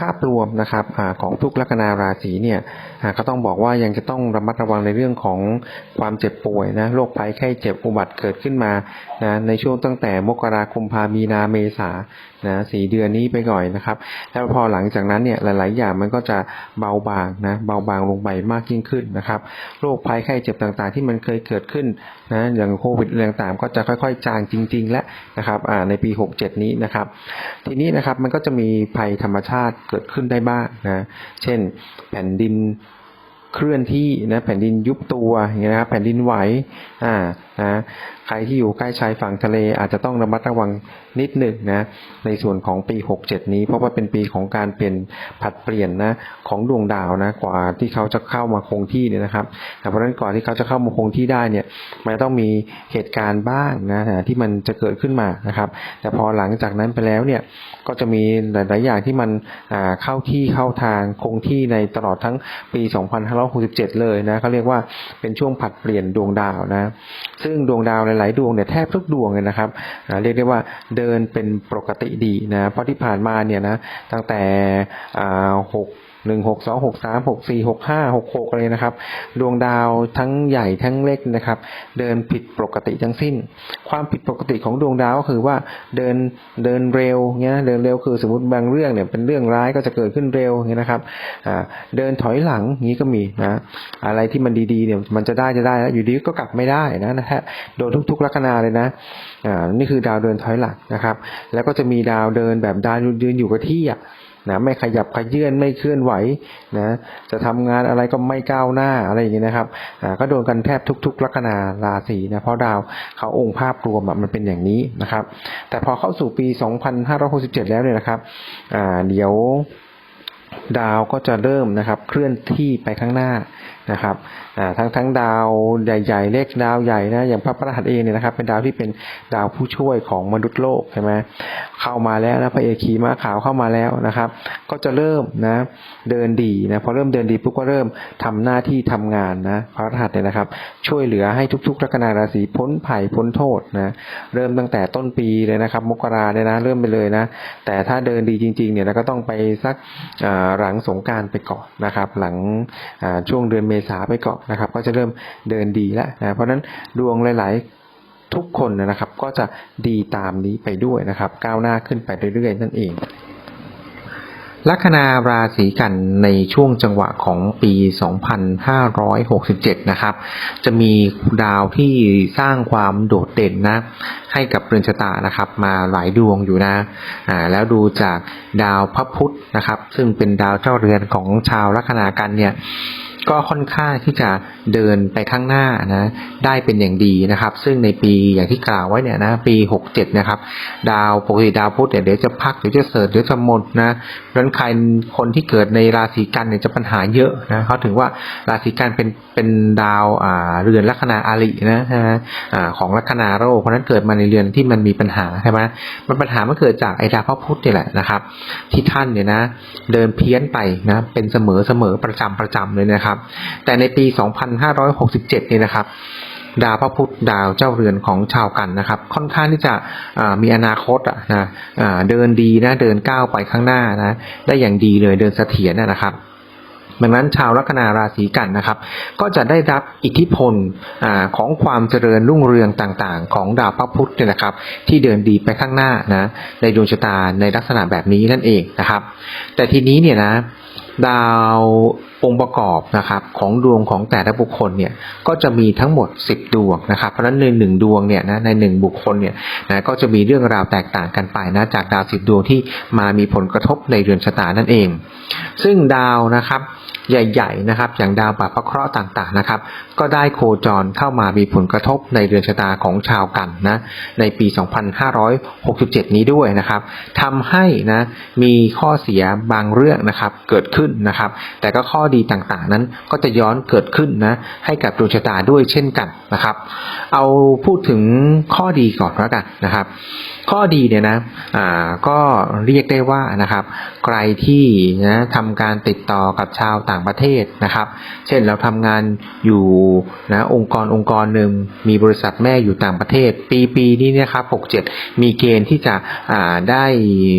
ภาพรวมนะครับอของทุกลัคนาราศีเนี่ยอ่าก็ต้องบอกว่ายังจะต้องระมัดระวังในเรื่องของความเจ็บป่วยนะโรคภัยไข้เจ็บอุบัติเกิดขึ้นมานะในช่วงตั้งแต่มกราคมพามีนาเมษา นะสี่เดือนนี้ไปก่อนนะครับ แล้วพอหลังจากนั้นเนี่ยหลาย ๆ อย่างมันก็จะเบาบางนะเบาบางลงไปมากยิ่งขึ้นนะครับโรคภัยไข้เจ็บต่างๆ ที่มันเคยเกิดขึ้นนะอย่างโควิดอะไรต่างๆ ก็จะค่อย ๆ จางจริง ๆ และนะครับอ่าในปี 67 นี้นะครับ ทีนี้นะครับมันก็จะมีภัยธรรมชาติเกิดขึ้นได้บ้างนะเช่นแผ่นดินเคลื่อนที่นะแผ่นดินยุบตัวอย่างเงี้ยนะครับแผ่นดินไหวอ่า นะใครที่อยู่ใกล้ชายฝั่งทะเลอาจจะต้องระมัดระวังนิดหนึ่งนะในส่วนของปี 67 นี้ เพราะว่าเป็นปีของการเปลี่ยนผัดเปลี่ยนนะของดวงดาวนะกว่าที่เขาจะเข้ามาคงที่เนี่ยนะครับแต่เพราะฉะนั้นก่อนที่เขาจะเข้ามาคงที่ได้เนี่ยมันต้องมีเหตุการณ์บ้างนะที่มันจะเกิดขึ้นมานะครับ แต่พอหลังจากนั้นไปแล้วเนี่ยก็จะมีหลาย ๆ อย่างที่มันเข้าที่เข้าทางคงที่ในตลอดทั้งปี 2567 เลยนะเขาเรียกว่าเป็นช่วงผัดเปลี่ยนดวงดาวนะซึ่งึ่งดวงดาวหลาย ๆ ดวงเนี่ยแทบทุกดวงเลยนะครับเรียกได้ว่าเดินเป็นปกติดีนะเพราะที่ผ่านมาเนี่ยนะตั้งแต่หก หนึ่งหกสองหกสามหกสี่หกห้าหกหกเลยนะครับ ดวงดาวทั้งใหญ่ทั้งเล็กนะครับ เดินผิดปกติทั้งสิ้น ความผิดปกติของดวงดาวก็คือว่าเดินเดินเร็วเงี้ยเดินเร็วคือสมมติบางเรื่องเนี่ยเป็นเรื่องร้ายก็จะเกิดขึ้นเร็วเงี้ยนะครับอ่าเดินถอยหลังงี้ก็มีนะอะไรที่มันดีๆเนี่ยมันจะได้จะได้แล้วอยู่ดีก็กลับไม่ได้นะนะฮะโดนทุกๆลัคนาเลยนะอ่านี่คือดาวเดินถอยหลังนะครับ แล้วก็จะมีดาวเดินแบบดาวยืนอยู่กับที่อะ นะไม่ขยับขยื่นไม่เคลื่อนไหวนะจะทำงานอะไรก็ไม่ก้าวหน้าอะไรอย่างนี้นะครับอ่าก็โดนกันแทบทุก ๆ ลัคนาราศีนะเพราะดาวเขาองค์ภาพรวมมันเป็นอย่างนี้นะครับ แต่พอเข้าสู่ปี 2567 แล้วเนี่ยนะครับอ่าเดี๋ยวดาวก็จะเริ่มนะครับเคลื่อนที่ไปข้างหน้า นะครับทั้งทั้งดาวใหญ่ๆ เล็กดาวใหญ่นะอย่างพระพฤหัสเองเนี่ยนะครับ เป็นดาวที่เป็นดาวผู้ช่วยของมนุษย์โลกใช่ไหมเข้ามาแล้วนะพระเอกีมาขาวเข้ามาแล้วนะครับ ก็จะเริ่มนะเดินดีนะพอเริ่มเดินดีปุ๊บก็เริ่มทำหน้าที่ทำงานนะพระรหัสเนี่ยนะครับ ช่วยเหลือให้ทุกๆลัคนาราศีพ้นภัยพ้นโทษนะเริ่มตั้งแต่ต้นปีเลยนะครับ มกราเนี่ยนะเริ่มไปเลยนะ แต่ถ้าเดินดีจริงๆเนี่ยเราก็ต้องไปสักหลังสงการไปก่อนนะครับ หลังช่วงเดือนเมษาไปก่อนนะครับ ก็จะเริ่มเดินดีแล้วนะเพราะฉะนั้นดวงหลาย ๆ ทุกคนนะครับก็จะดีตามนี้ไปด้วยนะครับ ก้าวหน้าขึ้นไปเรื่อย ๆ นั่นเองลัคนาราศีกันในช่วงจังหวะของปี 2567 นะครับ จะมีดาวที่สร้างความโดดเด่นนะ ให้กับเรือนชะตานะครับ มาหลายดวงอยู่นะอ่าแล้วดูจากดาวพระพุธนะครับ ซึ่งเป็นดาวเจ้าเรือนของชาวลัคนากันเนี่ยก็ค่อนข้างที่จะเดินไปข้างหน้านะได้เป็นอย่างดีนะครับ ซึ่งในปีอย่างที่กล่าวไว้เนี่ยนะปี67นะครับ ดาวปกติดาวพุธเนี่ยเดี๋ยวจะพักเดี๋ยวจะเสิร์เดี๋ยวจะหมดนะเพราะฉะนั้นใครคนที่เกิดในราศีกันเนี่ยจะปัญหาเยอะนะเขาถึงว่าราศีกันเป็นเป็นดาวอ่าเรือนลัคนาอารินะฮะอ่าของลัคนาโรคเพราะฉะนั้นเกิดมาในเรือนที่มันมีปัญหาใช่ไหมมันปัญหามันเกิดจากไอ้ดาวพระพุธนี่แหละนะครับ ที่ท่านเนี่ยนะ เดินเพี้ยนไปนะเป็นเสมอเสมอประจำประจำเลยนะครับ แต่ในปี 2567เนี่ยนะครับดาวพระพุธดาวเจ้าเรือนของชาวกันนะครับ ค่อนข้างที่จะมีอนาคตอะนะเดินดีนะเดินก้าวไปข้างหน้านะได้อย่างดีเลยเดินเสถียรนะครับ ดังนั้นชาวลัคนาราศีกันนะครับ ก็จะได้รับอิทธิพลอของความเจริญรุ่งเรืองต่างๆ ของดาวพระพุธเนี่ยนะครับ ที่เดินดีไปข้างหน้านะในดวงชะตาในลักษณะแบบนี้นั่นเองนะครับ แต่ทีนี้เนี่ยนะดาว องค์ประกอบนะครับของดวงของแต่ละบุคคลเนี่ยก็จะมีทั้งหมด 10 ดวงนะครับเพราะฉะนั้นในหนึ่งดวงเนี่ยนะในหนึ่งบุคคลเนี่ยนะก็จะมีเรื่องราวแตกต่างกันไปนะจากดาวสิบดวงที่มามีผลกระทบในเรือนชะตานั่นเอง ซึ่งดาวนะครับใหญ่ๆนะครับอย่างดาวบาปพระเคราะห์ต่างๆนะครับ ก็ได้โคจรเข้ามามีผลกระทบในเรือนชะตาของชาวกันนะในปี 2567 นี้ด้วยนะครับทำให้นะมีข้อเสียบางเรื่องนะครับเกิดขึ้นนะครับ แต่ก็ข้อดีต่างๆ นั้นก็จะย้อนเกิดขึ้นนะให้กับดวงชะตาด้วยเช่นกันนะครับ เอาพูดถึงข้อดีก่อนแล้วกันนะครับ ข้อดีเนี่ยนะอ่าก็เรียกได้ว่านะครับ ใครที่นะทำการติดต่อกับชาวต่างประเทศนะครับ เช่นเราทำงานอยู่นะองค์กรองค์กรหนึ่งมีบริษัทแม่อยู่ต่างประเทศ ปีปีนี้นะครับ67มีเกณฑ์ที่จะอ่าได้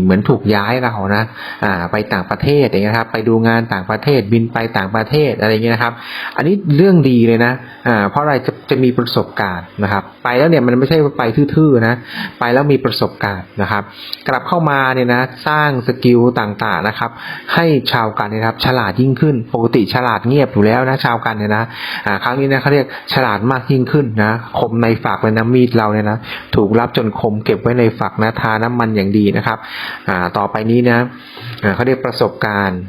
เหมือนถูกย้ายเรานะอ่าไปต่างประเทศอย่างเงี้ยครับ ไปดูงานต่างประเทศบินไปไปต่างประเทศอะไรเงี้ยนะครับ อันนี้เรื่องดีเลยนะอ่าเพราะอะไรจะจะมีประสบการณ์นะครับ ไปแล้วเนี่ยมันไม่ใช่ไปทื่อๆนะ ไปแล้วมีประสบการณ์นะครับ กลับเข้ามาเนี่ยนะสร้างสกิลต่างๆนะครับ ให้ชาวกันเนะครับฉลาดยิ่งขึ้นปกติฉลาดเงียบอยู่แล้วนะชาวกันเนี่ยนะอ่าครั้งนี้นะเขาเรียกฉลาดมากยิ่งขึ้นนะคมในฝักเลยนะมีดเราเนี่ยนะถูกรับจนคมเก็บไว้ในฝักนะทาน้ำมันอย่างดีนะครับอ่าต่อไปนี้นะอ่าเขาเรียกประสบการณ์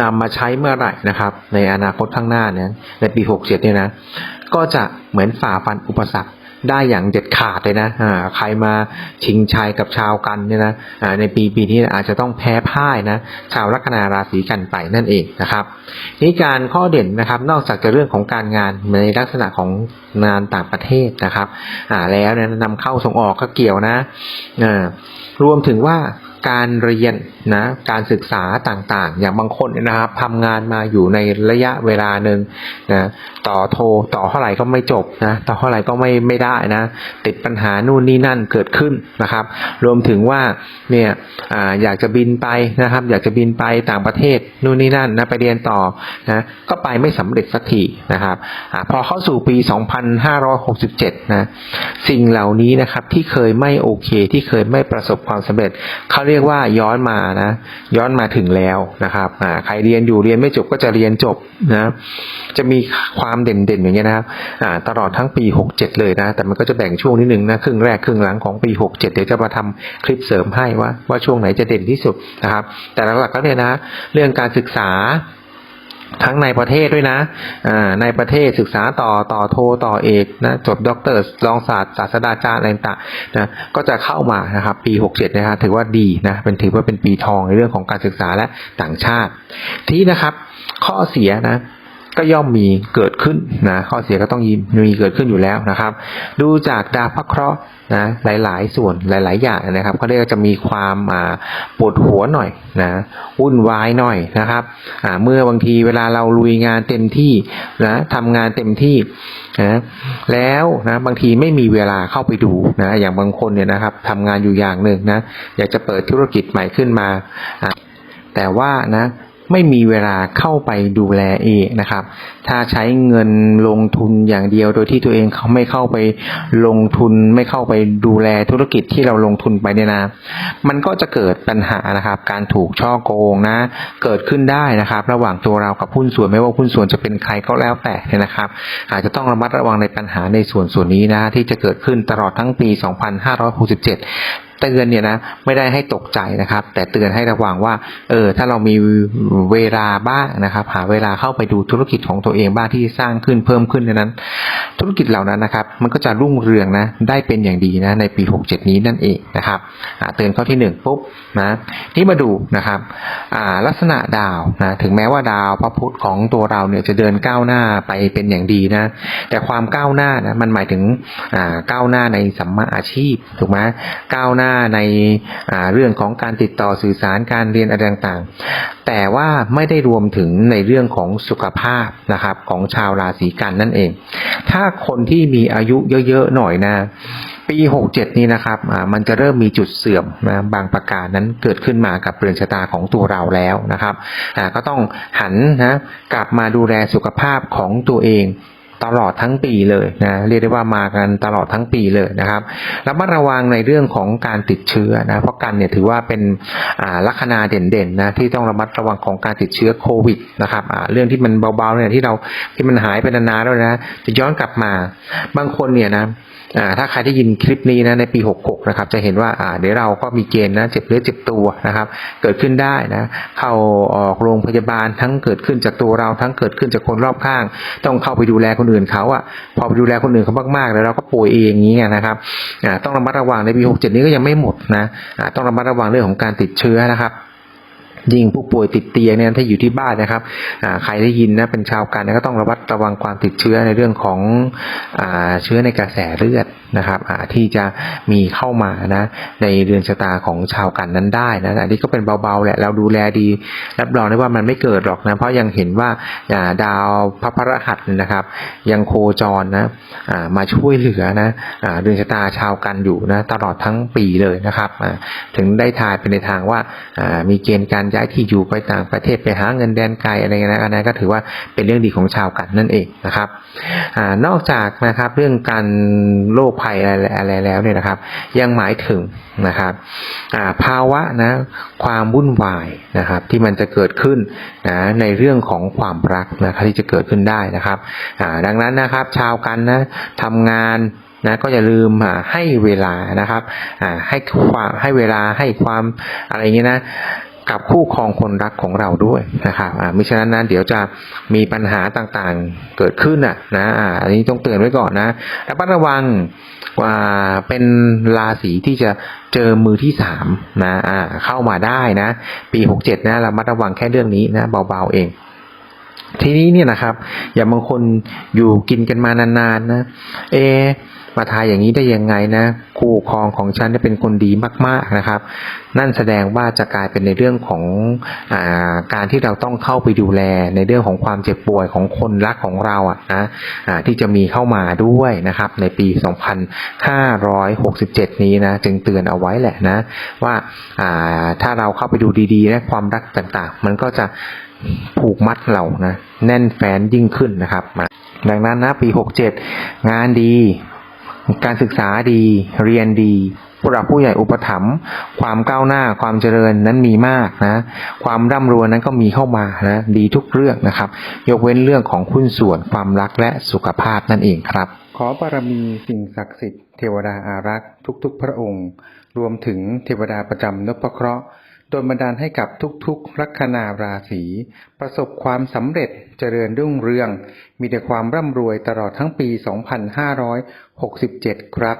นำมาใช้เมื่อไหร่นะครับ ในอนาคตข้างหน้าเนี่ยในปี 67เนี่ยนะก็จะเหมือนฝ่าฟันอุปสรรคได้อย่างเด็ดขาดเลยนะอ่าใครมาชิงชัยกับชาวกันเนี่ยนะอ่าในปีปีนี้อาจจะต้องแพ้พ่ายนะ ชาวลัคนาราศีกันไปนั่นเองนะครับนี่การข้อเด่นนะครับ นอกจากจะเรื่องของการงานในลักษณะของงานต่างประเทศนะครับอ่าแล้วเนี่ยนำเข้าส่งออกก็เกี่ยวนะอ่ารวมถึงว่าการเรียนนะการศึกษาต่างๆ อย่างบางคนเนี่ยนะครับทำงานมาอยู่ในระยะเวลาหนึ่งนะต่อโทรต่อเท่าไหร่ก็ไม่จบนะต่อเท่าไหร่ก็ไม่ไม่ได้นะติดปัญหานู่นนี่นั่นเกิดขึ้นนะครับ รวมถึงว่าเนี่ยออยากจะบินไปนะครับ อยากจะบินไปต่างประเทศนู่นนี่นั่นนะไปเรียนต่อนะก็ไปไม่สำเร็จสักทีนะครับอพอเข้าสู่ปี 2567นะสิ่งเหล่านี้นะครับที่เคยไม่โอเคที่เคยไม่ประสบความสำเร็จเขาเรียกียกว่าย้อนมานะ ย้อนมาถึงแล้วนะครับอ่าใครเรียนอยู่เรียนไม่จบก็จะเรียนจบนะจะมีความเด่นๆอย่างเงี้ยนะครับอ่าตลอดทั้งปี 67 เลยนะ แต่มันก็จะแบ่งช่วงนิดนึงนะครึ่งแรกครึ่งหลังของปี 67 เดี๋ยวจะมาทำคลิปเสริมให้ว่าว่าช่วงไหนจะเด่นที่สุดนะครับ แต่หลักๆก็เนี่ยนะ เรื่องการศึกษา ทั้งในประเทศด้วยนะอ่าในประเทศศึกษาต่อต่อโทต่อเอกนะจบด็อกเตอร์รองศาสตร์ศาสตราจารย์อะไรต่างๆนะก็จะเข้ามานะครับปี 67นะครับถือว่าดีนะเป็นถือว่าเป็นปีทองในเรื่องของการศึกษาและต่างชาติ ที่นะครับข้อเสียนะ ก็ย่อมมีเกิดขึ้นนะข้อเสียก็ต้องมีเกิดขึ้นอยู่แล้วนะครับ ดูจากดาวพระเคราะห์นะหลาย ๆ ส่วนหลาย ๆ อย่างนะครับเขาเรียกจะมีความอ่าปวดหัวหน่อยนะวุ่นวายหน่อยนะครับอ่าเมื่อบางทีเวลาเราลุยงานเต็มที่นะทำงานเต็มที่นะแล้วนะบางทีไม่มีเวลาเข้าไปดูนะอย่างบางคนเนี่ยนะครับทำงานอยู่อย่างหนึ่งนะอยากจะเปิดธุรกิจใหม่ขึ้นมาอ่าแต่ว่านะ ไม่มีเวลาเข้าไปดูแลเองนะครับ ถ้าใช้เงินลงทุนอย่างเดียวโดยที่ตัวเองเขาไม่เข้าไปลงทุนไม่เข้าไปดูแลธุรกิจที่เราลงทุนไปเนี่ยนะ มันก็จะเกิดปัญหานะครับ การถูกช่อโกงนะ เกิดขึ้นได้นะครับ ระหว่างตัวเรากับหุ้นส่วนไม่ว่าหุ้นส่วนจะเป็นใครก็แล้วแต่เนี่ยนะครับ อาจจะต้องระมัดระวังในปัญหาในส่วนส่วนนี้นะที่จะเกิดขึ้นตลอดทั้งปี 2567 เตือนเนี่ยนะไม่ได้ให้ตกใจนะครับ แต่เตือนให้ระวังว่าเออถ้าเรามีเวลาบ้างนะครับ หาเวลาเข้าไปดูธุรกิจของตัวเองบ้างที่สร้างขึ้นเพิ่มขึ้นนั้น ธุรกิจเหล่านั้นนะครับ มันก็จะรุ่งเรืองนะได้เป็นอย่างดีนะในปี 67 นี้นั่นเองนะครับเตือนข้อที่หนึ่งปุ๊บนะที่มาดูนะครับลักษณะดาวนะถึงแม้ว่าดาวพระพุธของตัวเราเนี่ยจะเดินก้าวหน้าไปเป็นอย่างดีนะแต่ความก้าวหน้านะมันหมายถึงก้าวหน้าในสัมมาอาชีพถูกไหมก้าวหน้าในเรื่องของการติดต่อสื่อสารการเรียนอะไรต่างๆ แต่ว่าไม่ได้รวมถึงในเรื่องของสุขภาพนะครับของชาวราศีกันนั่นเอง ถ้าคนที่มีอายุเยอะๆหน่อยนะ ปี 67 นี้นะครับมันจะเริ่มมีจุดเสื่อมนะบางประการนั้นเกิดขึ้นมากับเรือนชะตาของตัวเราแล้วนะครับก็ต้องหันนะกลับมาดูแลสุขภาพของตัวเอง ตลอดทั้งปีเลยนะเรียกได้ว่ามากันตลอดทั้งปีเลยนะครับระมัดระวังในเรื่องของการติดเชื้อนะเพราะกันเนี่ยถือว่าเป็นอ่าลัคนาเด่นๆนะที่ต้องระมัดระวังของการติดเชื้อโควิดนะครับอ่าเรื่องที่มันเบาๆเนี่ยที่เราที่มันหายไปนานๆแล้วนะจะย้อนกลับมาบางคนเนี่ยนะ ถ้าใครได้ยินคลิปนี้นะในปี 66 นะครับ จะเห็นว่าอ่าเดี๋ยวเราก็มีเกณฑ์นะเจ็บเนื้อเจ็บตัวนะครับ เกิดขึ้นได้นะเข้าออกโรงพยาบาลทั้งเกิดขึ้นจากตัวเราทั้งเกิดขึ้นจากคนรอบข้าง ต้องเข้าไปดูแลคนอื่นเขาอะพอไปดูแลคนอื่นเขามากๆ แล้วเราก็ป่วยเองอย่างนี้นะครับอ่าต้องระมัดระวังในปี 67 นี้ก็ยังไม่หมดนะอ่าต้องระมัดระวังเรื่องของการติดเชื้อนะครับ ยิ่งผู้ป่วยติดเตียงเนี่ยถ้าอยู่ที่บ้านนะครับใครได้ยินนะเป็นชาวกันก็ต้องระวัดระวังความติดเชื้อในเรื่องของอเชื้อในกระแสเลือดนะครับที่จะมีเข้ามานะในเรือนชะตาของชาวกันนั้นได้นะอันนี้ก็เป็นเบาๆแหละเราดูแลดี รับรองได้ว่ามันไม่เกิดหรอกนะเพราะยังเห็นว่าดาวพระพรหัสนะครับ ยังโคจรนะมาช่วยเหลือนะอ่าเรือนชะตาชาวกันอยู่นะตลอดทั้งปีเลยนะครับถึงได้ทายเป็นในทางว่ามีเกณฑ์การยายที่อยู่ไปต่างประเทศไปหาเงินแดนไกลอะไรเงี้ยนะอันนั้นก็ถือว่าเป็นเรื่องดีของชาวกันนั่นเองนะครับอนอกจากนะครับเรื่องการโรคภัยอะไรอะไรแล้วเนี่ยนะครับ ยังหมายถึงนะครับภาวะนะความวุ่นวายนะครับที่มันจะเกิดขึ้นนะในเรื่องของความรักนะครับที่จะเกิดขึ้นได้นะครับดังนั้นนะครับชาวกันนะทำงานนะก็อย่าลืมให้เวลานะครับให้ความให้เวลาให้ความอะไรอย่างนี้นะ กับคู่ครองคนรักของเราด้วยนะครับอ่ามิฉะนั้นนะเดี๋ยวจะมีปัญหาต่างๆเกิดขึ้นอะนะอ่าอันนี้ต้องเตือนไว้ก่อนนะระมัดระวังว่าเป็นราศีที่จะเจอมือที่สามนะอ่าเข้ามาได้นะ ปีหกเจ็ดนะระมัดระวังแค่เรื่องนี้นะเบาๆเอง ทีนี้เนี่ยนะครับ อย่างบางคนอยู่กินกันมานานๆนะ เอ มาทายอย่างนี้ได้ยังไงนะคู่ครองของฉันเนี่ยเป็นคนดีมากๆนะครับ นั่นแสดงว่าจะกลายเป็นในเรื่องของอาการที่เราต้องเข้าไปดูแลในเรื่องของความเจ็บป่วยของคนรักของเราอะนะอ่าที่จะมีเข้ามาด้วยนะครับ ในปี 2567 นี้นะจึงเตือนเอาไว้แหละนะ ว่าอ่าถ้าเราเข้าไปดูดีๆนะความรักต่างๆ มันก็จะ ผูกมัดเรานะแน่นแฟนยิ่งขึ้นนะครับ ดังนั้นนะปี 67 งานดี การศึกษาดีเรียนดีผู้หลักผู้ใหญ่อุปถัมภ์ความก้าวหน้าความเจริญนั้นมีมากนะ ความร่ำรวยนั้นก็มีเข้ามานะดีทุกเรื่องนะครับ ยกเว้นเรื่องของหุ้นส่วนความรักและสุขภาพนั่นเองครับ ขอบารมีสิ่งศักดิ์สิทธิ์เทวดาอารักษ์ทุกๆ พระองค์ รวมถึงเทวดาประจำนพเคราะห์ โดนบันดาลให้กับทุกๆลัคนาราศีประสบความสำเร็จเจริญรุ่งเรือง มีแต่ความร่ำรวยตลอดทั้งปี 2567 ครับ